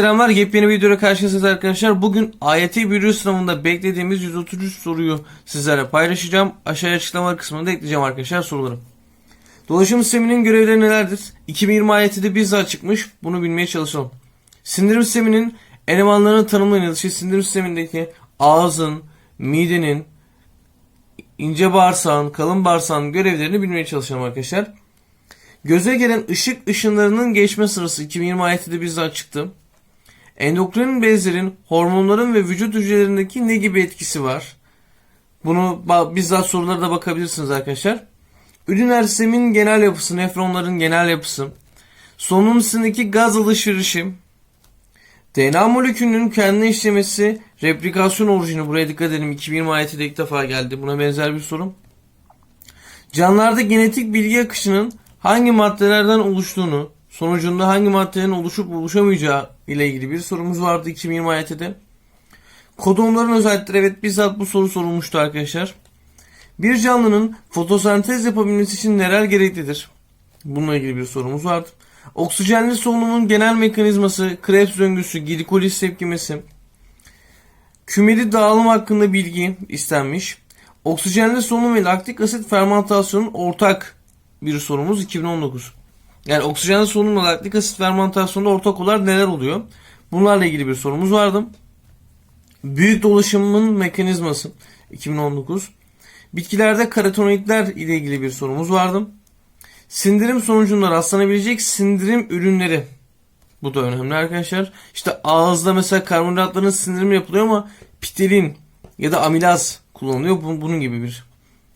Selamlar yepyeni bir videoda karşınızdayız arkadaşlar. Bugün AYT biyoloji sınavında beklediğimiz 133 soruyu sizlerle paylaşacağım. Aşağıya açıklama kısmında ekleyeceğim arkadaşlar soruları. Dolaşım sisteminin görevleri nelerdir? 2020 AYT'de bizzat çıkmış. Bunu bilmeye çalışalım. Sindirim sisteminin elemanlarını tanımlayın. İşte sindirim sistemindeki ağzın, midenin, ince bağırsağın, kalın bağırsağın görevlerini bilmeye çalışalım arkadaşlar. Göze gelen ışık ışınlarının geçme sırası 2020 ayetinde bizzat çıktı. Endokrin bezlerin, hormonların ve vücut hücrelerindeki ne gibi etkisi var? Bunu bizzat sorularda bakabilirsiniz arkadaşler. Üriner sistemin genel yapısı, nefronların genel yapısı, solunum gaz alışverişi, DNA molekülünün kendine işlemesi, replikasyon orijini buraya dikkat edelim. 2020 ayetinde ilk defa geldi. Buna benzer bir soru. Canlılarda genetik bilgi akışının hangi maddelerden oluştuğunu, sonucunda hangi maddelerin oluşup oluşamayacağı ile ilgili bir sorumuz vardı 2020 ayetinde. Kodonların özellikleri evet bizzat bu soru sorulmuştu arkadaşlar. Bir canlının fotosentez yapabilmesi için neler gereklidir? Bununla ilgili bir sorumuz vardı. Oksijenli solunumun genel mekanizması, Krebs döngüsü, glikoliz tepkimesi, kümeli dağılım hakkında bilgi istenmiş. Oksijenli solunum ve laktik asit fermentasyonun ortak bir sorumuz 2019. Yani oksijenli solunumla laktik asit fermentasyonunda ortak olarak neler oluyor? Bunlarla ilgili bir sorumuz vardı. Büyük dolaşımın mekanizması 2019. Bitkilerde karotenoidler ile ilgili bir sorumuz vardı. Sindirim sonucunda rastlanabilecek sindirim ürünleri. Bu da önemli arkadaşlar. İşte ağızda mesela karbonhidratların sindirimi yapılıyor ama pitelin ya da amilaz kullanılıyor. Bu- Bunun gibi bir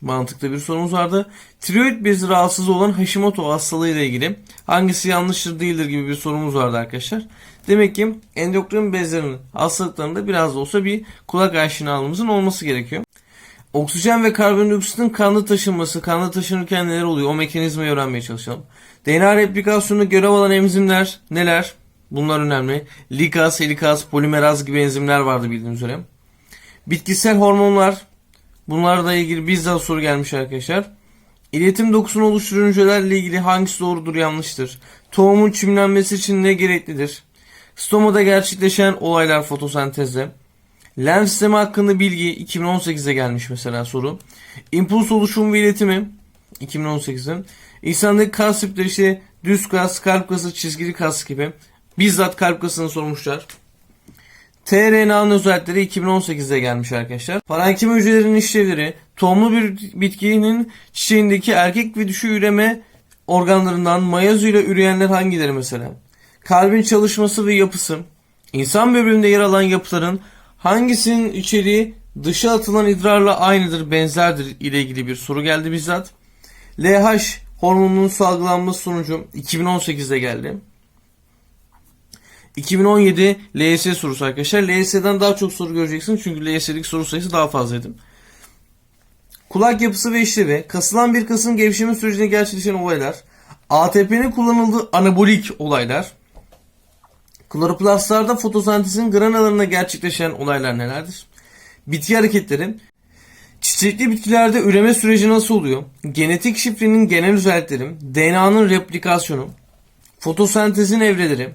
mantıklı bir sorumuz vardı. Tiroid bezi rahatsızlığı olan Hashimoto hastalığı ile ilgili hangisi yanlıştır değildir gibi bir sorumuz vardı arkadaşlar. Demek ki endokrin bezlerinin hastalıklarında biraz da olsa bir kulak aşinalığımızın olması gerekiyor. Oksijen ve karbondioksitin kanlı taşınması, kanlı taşınırken neler oluyor? O mekanizmayı öğrenmeye çalışalım. DNA replikasyonunda görev alan enzimler neler? Bunlar önemli. Likaz, helikaz, polimeraz gibi enzimler vardı bildiğiniz üzere. Bitkisel hormonlar. Bunlarla ilgili bizzat soru gelmiş arkadaşlar. İletim dokusunu oluşturan hücrelerle ilgili hangisi doğrudur yanlıştır? Tohumun çimlenmesi için ne gereklidir? Stomada gerçekleşen olaylar fotosentezde. Lenf sistemi hakkında bilgi 2018'de gelmiş mesela soru. İmpuls oluşumu ve iletimi 2018'de. İnsandaki kas tipleri işte düz kas, kalp kası, çizgili kas gibi. Bizzat kalp kasını sormuşlar. tRNA'nın özellikleri 2018'de gelmiş arkadaşlar. Parenkim hücrelerinin işlevleri, tohumlu bir bitkinin çiçeğindeki erkek ve dişi üreme organlarından mayazu ile üreyenler hangileri mesela? Kalbin çalışması ve yapısı, insan böbreğinde yer alan yapıların hangisinin içeriği dışa atılan idrarla aynıdır, benzerdir ile ilgili bir soru geldi bizzat. LH hormonunun salgılanması sonucu 2018'de geldi. 2017 LYS sorusu arkadaşlar. LYS'den daha çok soru göreceksiniz çünkü LYS'lik soru sayısı daha fazlaydı. Kulak yapısı ve işlevi, kasılan bir kasın gevşeme sürecinde gerçekleşen olaylar, ATP'nin kullanıldığı anabolik olaylar, kloroplastlarda fotosentezin granalarında gerçekleşen olaylar nelerdir? Bitki hareketleri, çiçekli bitkilerde üreme süreci nasıl oluyor? Genetik şifrenin genel özellikleri, DNA'nın replikasyonu, fotosentezin evreleri,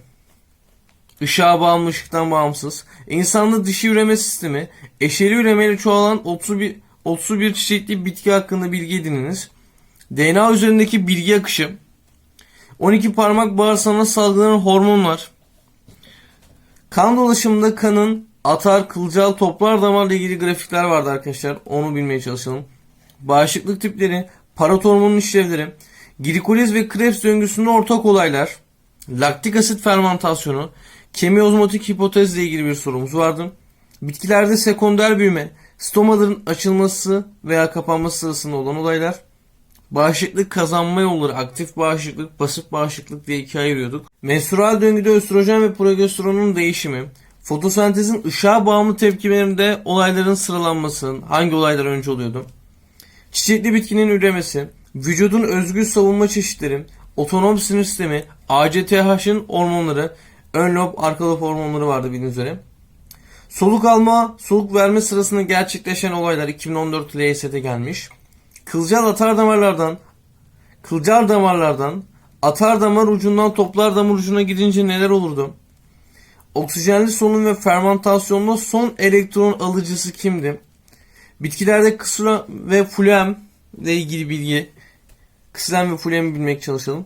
ışığa bağımlı ışıktan bağımsız, insanda dişi üreme sistemi, eşeli üremeyle çoğalan otsu bir, otsu bir çiçekli bitki hakkında bilgi edininiz. DNA üzerindeki bilgi akışı, 12 parmak bağırsağına salgılanan hormonlar, kan dolaşımında kanın atar, kılcal, toplar damarla ilgili grafikler vardı arkadaşlar. Onu bilmeye çalışalım. Bağışıklık tipleri, paratormonun işlevleri, glikoliz ve Krebs döngüsünde ortak olaylar, laktik asit fermentasyonu, kemiozmotik hipotezle ilgili bir sorumuz vardı. Bitkilerde sekonder büyüme, stomaların açılması veya kapanması sırasında olan olaylar, Bağışıklık kazanma yolları aktif bağışıklık, pasif bağışıklık diye ikiye ayırıyorduk. Menstrual döngüde östrojen ve progesteronun değişimi, fotosentezin ışığa bağımlı tepkilerinde olayların sıralanması, hangi olaylar önce oluyordu? Çiçekli bitkinin üremesi, vücudun özgür savunma çeşitleri, otonom sinir sistemi, ACTH'ın hormonları, ön lob, arka lob hormonları vardı bildiğiniz üzere. Soluk alma, soluk verme sırasında gerçekleşen olaylar 2014 LYS'de gelmiş. Kılcal atar damarlardan, kılcal damarlardan, atar damar ucundan toplar damar ucuna gidince neler olurdu? Oksijenli solunum ve fermentasyonda son elektron alıcısı kimdi? Bitkilerde kısra ve fulem ile ilgili bilgi. Kısren ve fulemi bilmek çalışalım.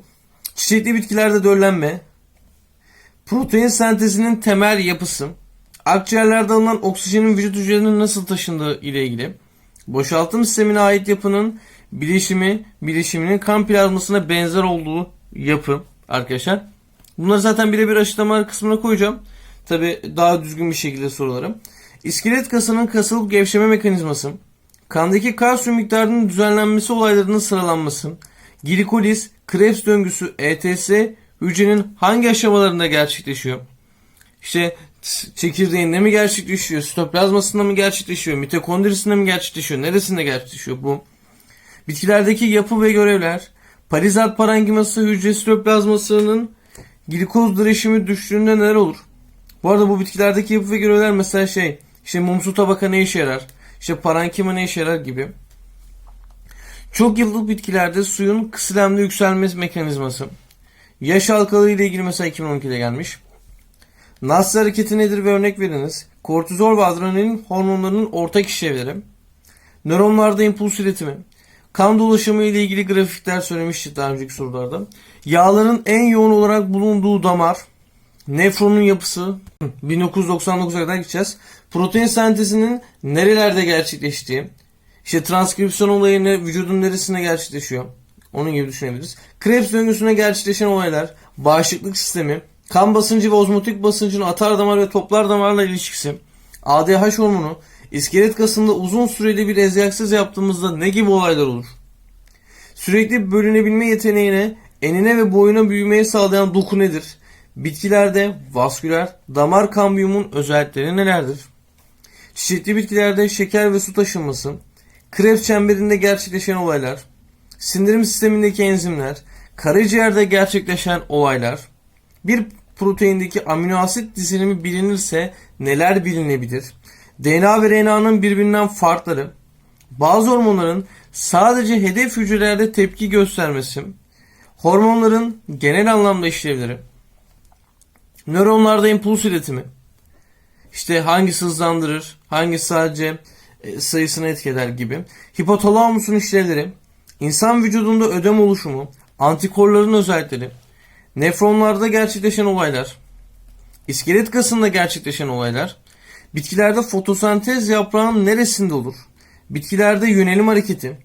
Çiçekli bitkilerde döllenme. Protein sentezinin temel yapısı. Akciğerlerde alınan oksijenin vücut hücrelerine nasıl taşındığı ile ilgili. Boşaltım sistemine ait yapının bileşimi, bileşiminin kan plazmasına benzer olduğu yapı arkadaşlar. Bunları zaten birebir açıklama kısmına koyacağım. Tabi daha düzgün bir şekilde sorularım. İskelet kasının kasılıp gevşeme mekanizması, kandaki kalsiyum miktarının düzenlenmesi olaylarının sıralanması, glikoliz, Krebs döngüsü, ETS hücrenin hangi aşamalarında gerçekleşiyor? İşte çekirdeğinde mi gerçekleşiyor, sitoplazmasında mı gerçekleşiyor, mitokondrisinde mi gerçekleşiyor, neresinde gerçekleşiyor bu? Bitkilerdeki yapı ve görevler, parizat parenkiması hücre sitoplazmasının glikoz direnişimi düştüğünde neler olur? Bu arada bu bitkilerdeki yapı ve görevler mesela şey, işte mumsu tabaka ne işe yarar? İşte parankima ne işe yarar gibi. Çok yıllık bitkilerde suyun kısilemde yükselmesi mekanizması. Yaş halkaları ile ilgili mesela 2012'de gelmiş. Nasıl hareketi nedir ve örnek veriniz. Kortizol ve adrenalin hormonlarının ortak işlevleri. Nöronlarda impuls iletimi. Kan dolaşımı ile ilgili grafikler söylemiştik daha önceki sorularda. Yağların en yoğun olarak bulunduğu damar. Nefronun yapısı. Hı, 1999'a kadar gideceğiz. Protein sentezinin nerelerde gerçekleştiği. İşte transkripsiyon olayı ne, vücudun neresinde gerçekleşiyor. Onun gibi düşünebiliriz. Krebs döngüsüne gerçekleşen olaylar, bağışıklık sistemi, kan basıncı ve ozmotik basıncın atar damar ve toplar damarla ilişkisi, ADH hormonu, iskelet kasında uzun süreli bir egzersiz yaptığımızda ne gibi olaylar olur? Sürekli bölünebilme yeteneğine, enine ve boyuna büyümeyi sağlayan doku nedir? Bitkilerde vasküler, damar kambiyumun özellikleri nelerdir? Çiçekli bitkilerde şeker ve su taşınması, Krebs çemberinde gerçekleşen olaylar, sindirim sistemindeki enzimler, karaciğerde gerçekleşen olaylar, bir proteindeki amino asit dizilimi bilinirse neler bilinebilir? DNA ve RNA'nın birbirinden farkları, bazı hormonların sadece hedef hücrelerde tepki göstermesi, hormonların genel anlamda işlevleri, nöronlarda impuls iletimi, işte hangisi hızlandırır, hangisi sadece e, sayısını etkiler gibi. Hipotalamusun işlevleri, insan vücudunda ödem oluşumu, antikorların özellikleri, nefronlarda gerçekleşen olaylar, iskelet kasında gerçekleşen olaylar, bitkilerde fotosentez yaprağın neresinde olur? Bitkilerde yönelim hareketi,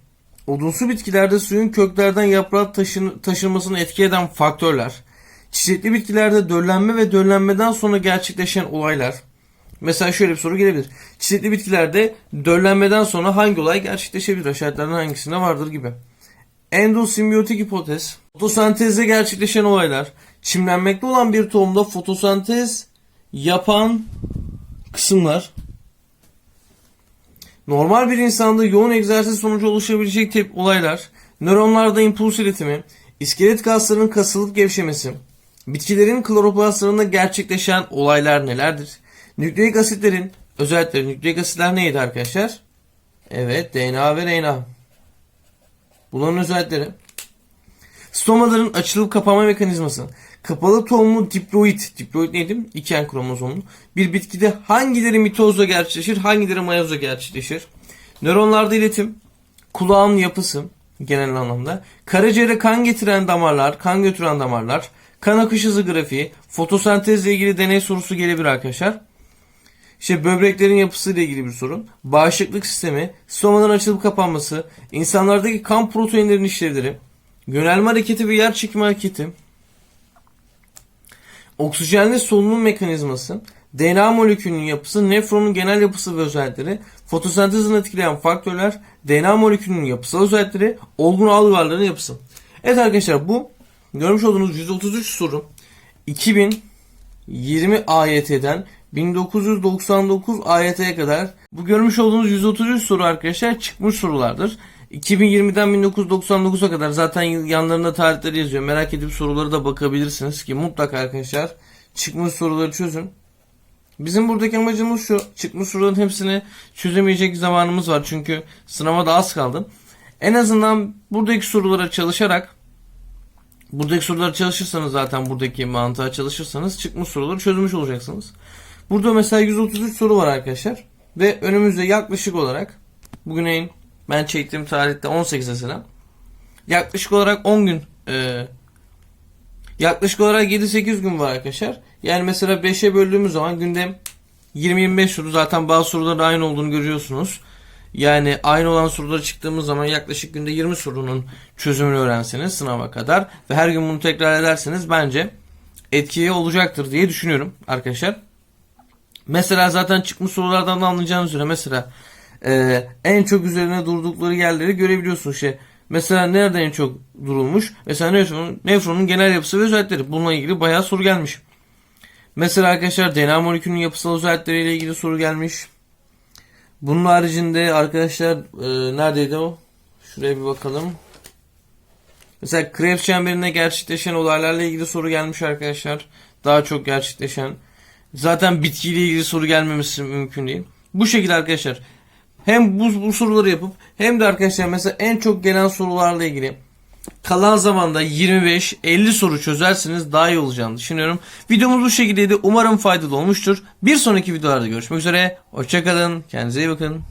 odunsu bitkilerde suyun köklerden yaprağa taşın, taşınmasını etki eden faktörler, çiçekli bitkilerde döllenme ve döllenmeden sonra gerçekleşen olaylar, Mesela şöyle bir soru gelebilir. Çiçekli bitkilerde döllenmeden sonra hangi olay gerçekleşebilir? Aşağıdakilerden hangisinde vardır gibi. Endosimbiyotik hipotez. Fotosentezde gerçekleşen olaylar. Çimlenmekte olan bir tohumda fotosentez yapan kısımlar. Normal bir insanda yoğun egzersiz sonucu oluşabilecek tip olaylar. Nöronlarda impuls iletimi. iskelet kaslarının kasılıp gevşemesi. Bitkilerin kloroplastlarında gerçekleşen olaylar nelerdir? Nükleik asitlerin özellikleri nükleik asitler neydi arkadaşlar? Evet DNA ve RNA. Bunların özellikleri. Stomaların açılıp kapanma mekanizması. Kapalı tohumlu diploid. Diploid neydi? İken kromozomlu. Bir bitkide hangileri mitozla gerçekleşir, hangileri mayozla gerçekleşir? Nöronlarda iletim. Kulağın yapısı genel anlamda. Karaciğere kan getiren damarlar, kan götüren damarlar. Kan akış hızı grafiği. Fotosentezle ilgili deney sorusu gelebilir arkadaşlar. İşte böbreklerin yapısıyla ilgili bir sorun. Bağışıklık sistemi, stomaların açılıp kapanması, insanlardaki kan proteinlerinin işlevleri, yönelme hareketi ve yer çekimi hareketi, oksijenli solunum mekanizması, DNA molekülünün yapısı, nefronun genel yapısı ve özellikleri, fotosentezini etkileyen faktörler, DNA molekülünün yapısal özellikleri, olgun algı varlığının yapısı. Evet arkadaşlar bu görmüş olduğunuz 133 soru 2020 AYT'den 1999 AYT'ye kadar bu görmüş olduğunuz 133 soru arkadaşlar çıkmış sorulardır. 2020'den 1999'a kadar zaten yanlarında tarihleri yazıyor. Merak edip soruları da bakabilirsiniz ki mutlaka arkadaşlar çıkmış soruları çözün. Bizim buradaki amacımız şu. Çıkmış soruların hepsini çözemeyecek zamanımız var. Çünkü sınava da az kaldı. En azından buradaki sorulara çalışarak buradaki soruları çalışırsanız zaten buradaki mantığa çalışırsanız çıkmış soruları çözmüş olacaksınız. Burada mesela 133 soru var arkadaşlar. Ve önümüzde yaklaşık olarak bugün ayın ben çektiğim tarihte 18 mesela. Yaklaşık olarak 10 gün e, yaklaşık olarak 7-8 gün var arkadaşlar. Yani mesela 5'e böldüğümüz zaman gündem 20-25 soru zaten bazı soruların aynı olduğunu görüyorsunuz. Yani aynı olan sorulara çıktığımız zaman yaklaşık günde 20 sorunun çözümünü öğrenseniz sınava kadar ve her gün bunu tekrar ederseniz bence etkiye olacaktır diye düşünüyorum arkadaşlar. Mesela zaten çıkmış sorulardan da anlayacağınız üzere mesela e, en çok üzerine durdukları yerleri görebiliyorsunuz. Şey, mesela nerede en çok durulmuş? Mesela nefronun, nefronun genel yapısı ve özellikleri. Bununla ilgili bayağı soru gelmiş. Mesela arkadaşlar DNA molekülünün yapısal özellikleriyle ilgili soru gelmiş. Bunun haricinde arkadaşlar e, neredeydi o? Şuraya bir bakalım. Mesela Krebs çemberinde gerçekleşen olaylarla ilgili soru gelmiş arkadaşlar. Daha çok gerçekleşen. Zaten bitkiyle ilgili soru gelmemesi mümkün değil. Bu şekilde arkadaşlar hem bu, bu soruları yapıp hem de arkadaşlar mesela en çok gelen sorularla ilgili kalan zamanda 25-50 soru çözerseniz daha iyi olacağını düşünüyorum. Videomuz bu şekildeydi. Umarım faydalı olmuştur. Bir sonraki videolarda görüşmek üzere. Hoşçakalın. Kendinize iyi bakın.